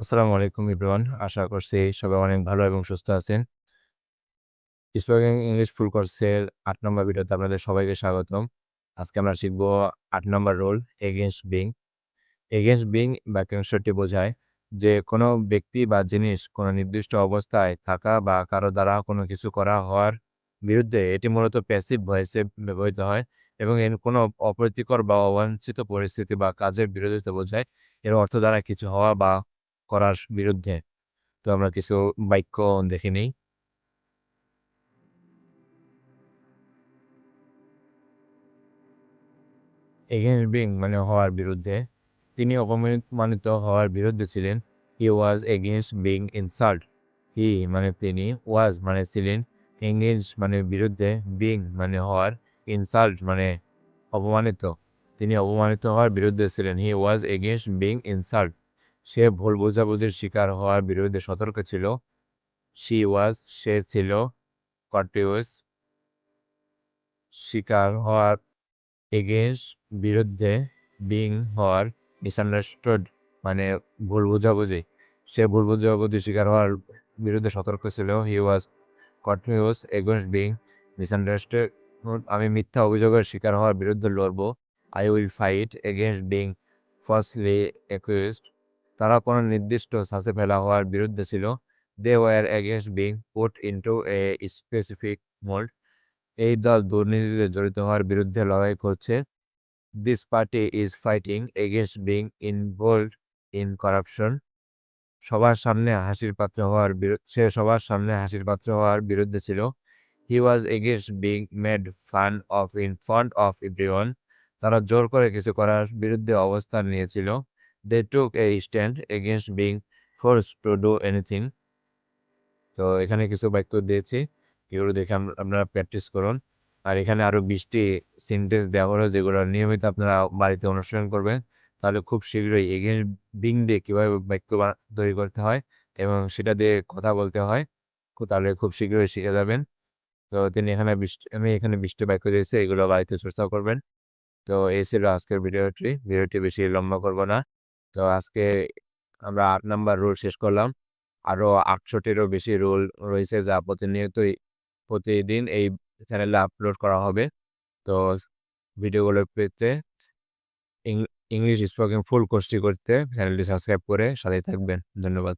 আসসালামু আলাইকুম এভরিওয়ান আশা করছি সবাই অনেক ভালো এবং সুস্থ আছেন। স্পোকেন ইংলিশ ফুল কোর্সের আট নম্বর ভিডিওতে আপনাদের সবাইকে স্বাগতম। আজকে আমরা শিখব আট নম্বর rule against being against being বাক্যাংশটি বোঝায় যে কোনো ব্যক্তি বা জিনিস কোনো নির্দিষ্ট অবস্থায় থাকা বা কারও দ্বারা কোনো কিছু করা হওয়ার বিরুদ্ধে এটি মূলত প্যাসিভ ভয়েসে ব্যবহৃত হয় এবং এর কোনো অপ্রীতিকর বা অবাঞ্ছিত পরিস্থিতি বা কাজের বিরোধিতা বোঝায়। এর অর্থ দ্বারা কিছু হওয়া বা করার বিরুদ্ধে। তো আমরা কিছু বাক্য দেখে এগেনস্ট বিং মানে হওয়ার বিরুদ্ধে। তিনি অপমানিত হওয়ার বিরুদ্ধে ছিলেন। He was against being insult he মানে তিনি ওয়াজ মানে ছিলেন। এঙ্গেজ মানে বিরুদ্ধে। বিং মানে হওয়ার। ইনসাল্ট মানে অপমানিত। তিনি অপমানিত হওয়ার বিরুদ্ধে ছিলেন। He was against being insult সে ভুল বোঝাবুঝির শিকার হওয়ার বিরুদ্ধে সতর্ক ছিল। শি ওয়াজ সে ছিল কন্টিউস শিকার হওয়ার এগেনস্ট বিরুদ্ধে বিং হওয়ার মিসআন্ডারস্টুড মানে ভুল বোঝাবুঝি। সে ভুল বোঝাবুঝি শিকার হওয়ার বিরুদ্ধে সতর্ক ছিল। He was continuous against being misunderstood আমি মিথ্যা অভিযোগের শিকার হওয়ার বিরুদ্ধে লড়ব। I will fight against being firstly accused তারা কোনো নির্দিষ্ট সাসে ফেলা হওয়ার বিরুদ্ধে ছিল। They were against being put into a specific mould এই দল দুর্নীতিতে জড়িত হওয়ার বিরুদ্ধে লড়াই করছে। This party is fighting against being involve in corruption সবার সামনে হাসির পাত্র হওয়ার সে সবার সামনে হাসির পাত্র হওয়ার বিরুদ্ধে ছিল। He was against being made fun of in front of everyone তারা জোর করে কিছু করার বিরুদ্ধে অবস্থান নিয়েছিল। They took a stand against being force to do anything তো এখানে কিছু বাক্য দিয়েছি, এগুলো দেখে আপনারা প্র্যাকটিস করুন। আর এখানে আরও বিশটি সেন্টেন্স দেওয়া হলো, যেগুলো নিয়মিত আপনারা বাড়িতে অনুসরণ করবেন। তাহলে খুব শীঘ্রই এগেন বিং দিয়ে কীভাবে বাক্য তৈরি করতে হয় এবং সেটা দিয়ে কথা বলতে হয় তাহলে খুব শীঘ্রই শিখে যাবেন। তো তিনি এখানে আমি এখানে বৃষ্টি বাক্য দিয়েছি, এগুলো বাড়িতে চর্চা করবেন। তো এই ছিল আজকের ভিডিওটি। ভিডিওটি বেশি লম্বা করব না। তো আজকে আমরা আট নাম্বার রুল শেষ করলাম। আরও আটশোটিরও বেশি রুল রয়েছে যা প্রতিনিয়তই প্রতিদিন এই চ্যানেলে আপলোড করা হবে। তো ভিডিওগুলো পেতে ইংলিশ স্পোকেন ফুল কোর্সটি করতে চ্যানেলটি সাবস্ক্রাইব করে সাথে থাকবেন। ধন্যবাদ।